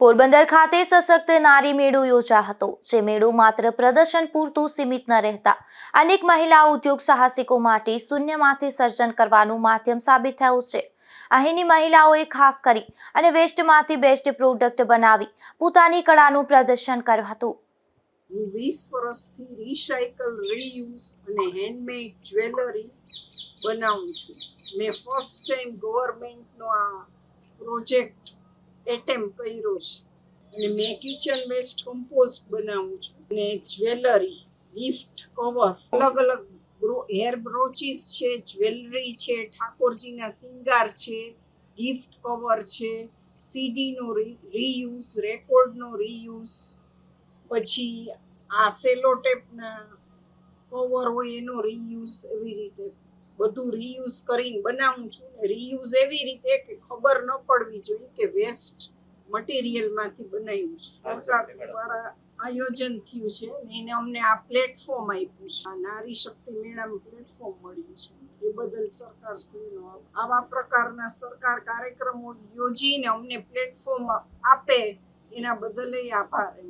પોરબંદર ખાતે સશક્ત નારી મેળો યોજા હતો જે મેળો માત્ર પ્રદર્શન પૂરતું સીમિત ન રહેતા. અનેક મહિલા ઉદ્યોગ સાહસિકો માટે શૂન્યમાંથી સર્જન કરવાનું માધ્યમ સાબિત થયું છે. અહીંની મહિલાઓએ ખાસ કરી અને વેસ્ટમાંથી બેસ્ટ પ્રોડક્ટ બનાવી પોતાની કળાનું પ્રદર્શન કર્યું હતું. હું વીસ વર્ષથી રિસાયકલ, રીયુઝ અને હેન્ડમેડ જ્વેલરી બનાવું છું. મેં ફર્સ્ટ ટાઈમ ગવર્મેન્ટનો આ પ્રોજેક્ટ એટેમ્પ કર્યો છે. અને મેં કિચન વેસ્ટ કમ્પોઝ બનાવું છું. અને જ્વેલરી ગિફ્ટ કવર અલગ અલગ હેર બ્રોચીસ છે જ્વેલરી છે, ઠાકોરજીના સિંગાર છે ગિફ્ટ કવર છે સીડીનો રીયુઝ રેકોર્ડનો રીયુઝ પછી આ સેલો ટેપના કવર હોય એનો રીયુઝ એવી રીતે બધું રીયુઝ કરીને બનાવું છું ને રીયુઝ એવી રીતે કે ખબર ન પડવી જોઈએ કે વેસ્ટ મટીરિયલમાંથી બનાવ્યું છે. સરકાર દ્વારા આયોજન થયું છે એને અમને આ પ્લેટફોર્મ આપ્યું છે. આ નારી શક્તિ મેળામાં પ્લેટફોર્મ મળ્યું છે. એ બદલ સરકાર શ્રીનો આવા પ્રકારના સરકાર કાર્યક્રમો યોજીને અમને પ્લેટફોર્મ આપે એના બદલ આભાર.